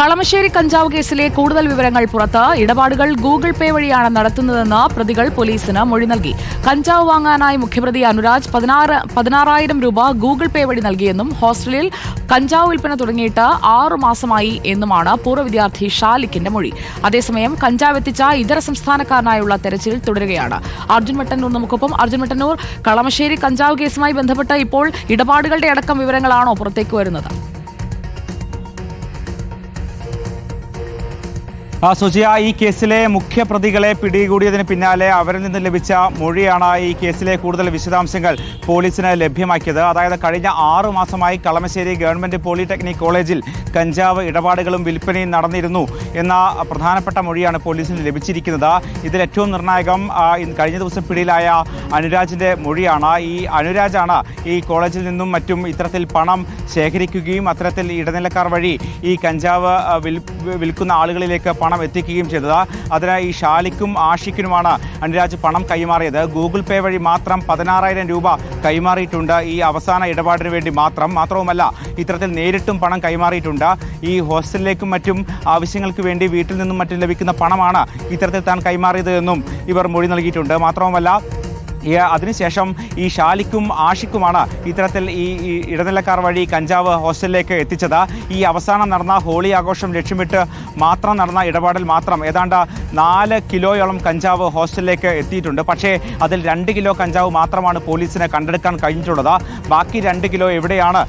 കളമശ്ശേരി കഞ്ചാവ് കേസിലെ കൂടുതൽ വിവരങ്ങൾ പുറത്ത് ഇടപാടുകൾ ഗൂഗിൾ പേ വഴിയാണ് നടത്തുന്നതെന്ന് പ്രതികൾ പോലീസിന് മൊഴി നൽകി. കഞ്ചാവ് വാങ്ങാനായി മുഖ്യപ്രതി അനുരാജ് പതിനാറ് പതിനാറായിരം രൂപ ഗൂഗിൾ പേ വഴി നൽകിയെന്നും ഹോസ്റ്റലിൽ കഞ്ചാവ് വിൽപ്പന തുടങ്ങിയിട്ട് ആറു മാസമായി എന്നുമാണ് പൂർവ വിദ്യാർത്ഥി ഷാലിക്കിന്റെ മൊഴി. അതേസമയം കഞ്ചാവ് എത്തിച്ച ഇതര സംസ്ഥാനക്കാരനായുള്ള തെരച്ചിൽ തുടരുകയാണ്. അർജുൻ മട്ടന്നൂർ നമുക്കൊപ്പം. അർജുൻ മട്ടന്നൂർ കളമശ്ശേരി കഞ്ചാവ് കേസുമായി ബന്ധപ്പെട്ട് ഇപ്പോൾ ഇടപാടുകളുടെ അടക്കം വിവരങ്ങളാണോ പുറത്തേക്ക് വരുന്നത്? സുജിയ ഈ കേസിലെ മുഖ്യപ്രതികളെ പിടികൂടിയതിന് പിന്നാലെ അവരിൽ നിന്ന് ലഭിച്ച മൊഴിയാണ് ഈ കേസിലെ കൂടുതൽ വിശദാംശങ്ങൾ പോലീസിന് ലഭ്യമാക്കിയത്. അതായത് കഴിഞ്ഞ ആറു മാസമായി കളമശ്ശേരി ഗവൺമെന്റ് പോളിടെക്നിക് കോളേജിൽ കഞ്ചാവ് ഇടപാടുകളും വിൽപ്പനയും നടന്നിരുന്നു എന്ന പ്രധാനപ്പെട്ട മൊഴിയാണ് പോലീസിന് ലഭിച്ചിരിക്കുന്നത്. ഇതിൽ ഏറ്റവും നിർണായകം കഴിഞ്ഞ ദിവസം പിടിയിലായ അനുരാജിന്റെ മൊഴിയാണ്. ഈ അനുരാജാണ് ഈ കോളേജിൽ നിന്നും മറ്റും ഇത്തരത്തിൽ പണം ശേഖരിക്കുകയും അത്തരത്തിൽ ഇടനിലക്കാർ വഴി ഈ കഞ്ചാവ് വിൽ- വിൽക്കുന്ന ആളുകളിലേക്ക് പണം എത്തിക്കുകയും ചെയ്തത്. അതിന് ഈ ഷാലിക്കും ആഷിക്കിനുമാണ് അനുരാജ് പണം കൈമാറിയത്. ഗൂഗിൾ പേ വഴി മാത്രം പതിനാറായിരം രൂപ കൈമാറിയിട്ടുണ്ട്. ഈ അവസാന ഇടപാടിന് വേണ്ടി മാത്രം മാത്രവുമല്ല ഇത്തരത്തിൽ നേരിട്ടും പണം കൈമാറിയിട്ടുണ്ട്. ഈ ഹോസ്റ്റലിലേക്കും മറ്റും ആവശ്യങ്ങൾക്ക് വേണ്ടി വീട്ടിൽ നിന്നും മറ്റും ലഭിക്കുന്ന പണമാണ് ഇത്തരത്തിൽ താൻ കൈമാറിയത് എന്നും ഇവർ മൊഴി നൽകിയിട്ടുണ്ട്. മാത്രവുമല്ല അതിനുശേഷം ഈ ഷാലിക്കും ആഷിക്കുമാണ് ഇത്തരത്തിൽ ഈ ഇടനിലക്കാർ വഴി കഞ്ചാവ് ഹോസ്റ്റലിലേക്ക് എത്തിച്ചത്. ഈ അവസാനം നടന്ന ഹോളി ആഘോഷം ലക്ഷ്യമിട്ട് മാത്രം നടന്ന ഇടപാടിൽ മാത്രം ഏതാണ്ട് നാല് കിലോയോളം കഞ്ചാവ് ഹോസ്റ്റലിലേക്ക് എത്തിയിട്ടുണ്ട്. പക്ഷേ അതിൽ രണ്ട് കിലോ കഞ്ചാവ് മാത്രമാണ് പോലീസിന് കണ്ടെടുക്കാൻ കഴിഞ്ഞിട്ടുള്ളത്. ബാക്കി രണ്ട് കിലോ എവിടെയാണ്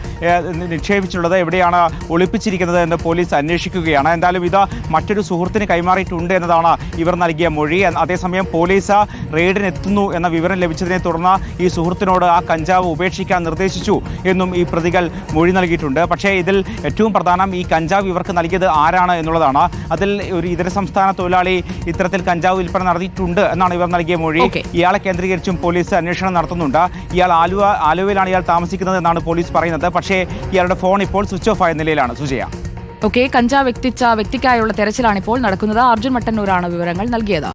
നിക്ഷേപിച്ചിട്ടുള്ളത് എവിടെയാണ് ഒളിപ്പിച്ചിരിക്കുന്നത് എന്ന് പോലീസ് അന്വേഷിക്കുകയാണ്. എന്തായാലും ഇത് മറ്റൊരു സുഹൃത്തിന് കൈമാറിയിട്ടുണ്ട് എന്നതാണ് ഇവർ നൽകിയ മൊഴി. അതേസമയം പോലീസ് റെയ്ഡിനെത്തുന്നു എന്ന വിവരം ലഭിച്ചതിനെ തുടർന്ന് ഈ സുഹൃത്തിനോട് ആ കഞ്ചാവ് ഉപേക്ഷിക്കാൻ നിർദ്ദേശിച്ചു എന്നും ഈ പ്രതികൾ മൊഴി നൽകിയിട്ടുണ്ട്. പക്ഷേ ഇതിൽ ഏറ്റവും പ്രധാനം ഈ കഞ്ചാവ് ഇവർക്ക് നൽകിയത് ആരാണ് എന്നുള്ളതാണ്. അതിൽ ഒരു ഇതര സംസ്ഥാന തൊഴിലാളി ഇത്തരത്തിൽ കഞ്ചാവ് വിൽപ്പന നടത്തിയിട്ടുണ്ട് എന്നാണ് ഇവർ നൽകിയ മൊഴി. ഇയാളെ കേന്ദ്രീകരിച്ചും പോലീസ് അന്വേഷണം നടത്തുന്നുണ്ട്. ഇയാൾ ആലുവ ആലുവയിലാണ് ഇയാൾ താമസിക്കുന്നത് എന്നാണ് പോലീസ് പറയുന്നത്. പക്ഷേ ഇയാളുടെ ഫോൺ ഇപ്പോൾ സ്വിച്ച് ഓഫ് ആയ നിലയിലാണ്. സുജയ. ഓക്കെ കഞ്ചാവ് വ്യക്തിച്ച വ്യക്തിക്കായുള്ള തെരച്ചിലാണ് ഇപ്പോൾ നടക്കുന്നത്. അർജുൻ മട്ടന്നൂരാണ് വിവരങ്ങൾ നൽകിയത്.